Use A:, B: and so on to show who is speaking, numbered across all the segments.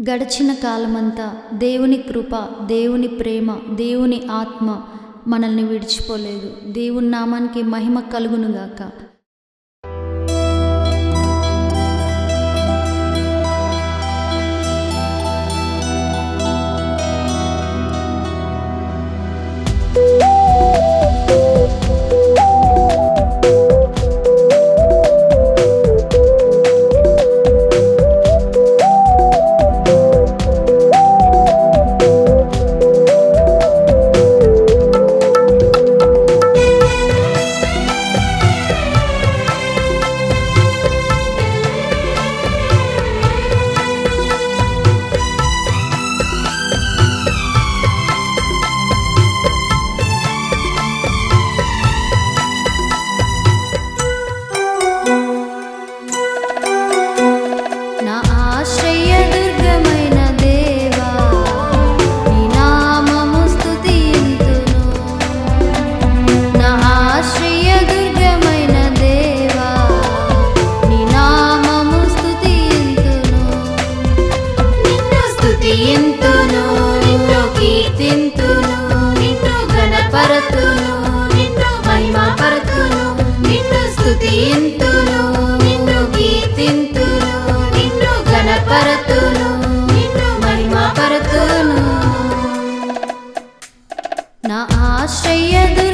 A: గడిచిన కాలమంతా దేవుని కృప దేవుని ప్రేమ దేవుని ఆత్మ మనల్ని విడిచిపోలేదు. దేవుని నామానికి మహిమ కలుగునుగాక. నా ఆశ్రయ దుర్గమైన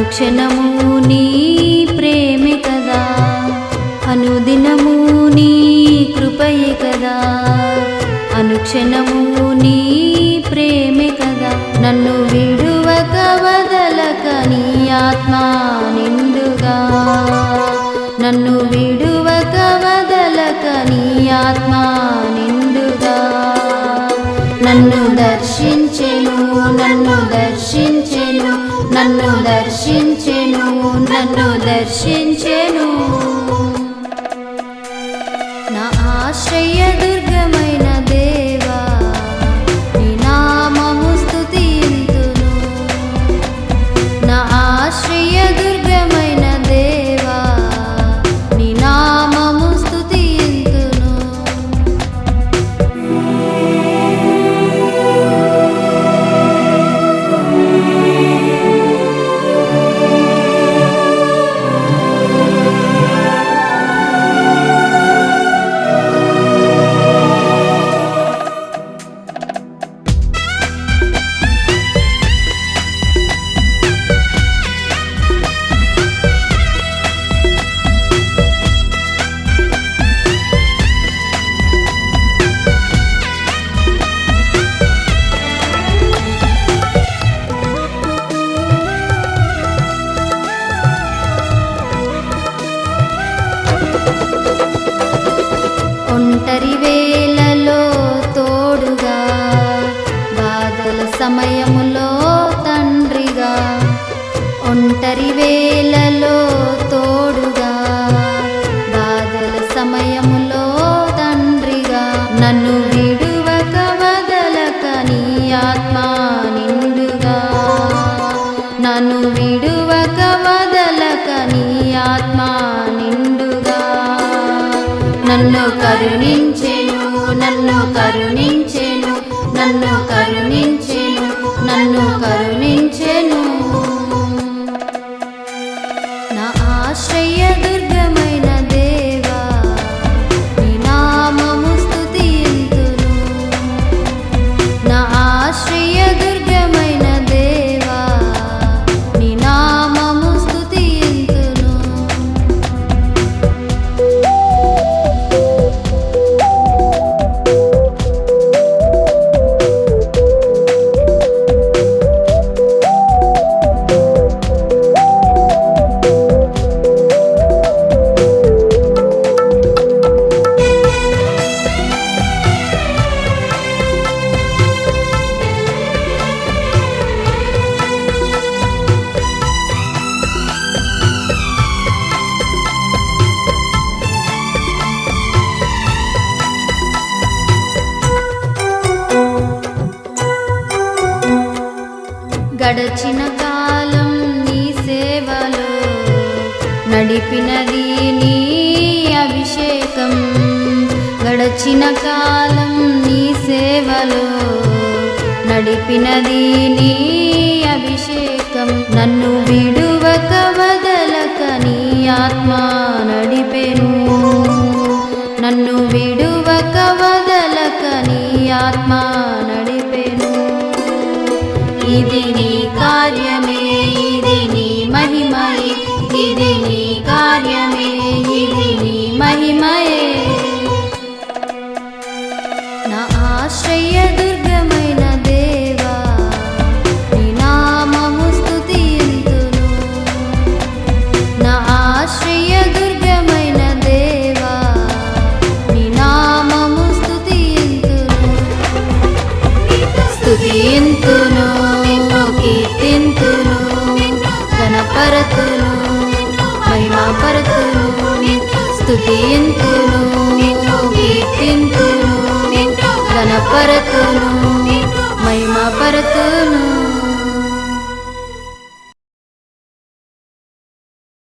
A: అనుక్షణము నీ ప్రేమే కదా. అనుదినము నీ కృపయే కదా. అనుక్షణము నీ ప్రేమే కదా. నన్ను విడువక వదలక నీ ఆత్మ నిండుగా. నన్ను విడువక వదలక నీ ఆత్మ దర్శించెను. నన్ను కరుణించెను నన్ను కరుణించెను నన్ను కరుణించెను నన్ను కరుణించెను. గడచిన కాలం నీ సేవలో నడిపినది నీ అభిషేకం. గడచిన కాలం నీ సేవలో నడిపినది నీ అభిషేకం. నన్ను విడువక వదలక నీ ఆత్మ నడిపెను. నన్ను విడువక వదలక నీ ఆత్మ నడిపెను. ఇది నీ ఇది నీ కార్యమే ఇది నీ మహిమయే. నా ఆశ్రయ దుర్గమైన దేవా నీ నామము నా ఆశ్రయ దుర్గమైన దేవా నీ నామము స్తుతింతును స్తుతింతును కీర్తింతును గణపరతును స్తుతింతును కీర్తింతును గణపరతును మహిమాపరతును.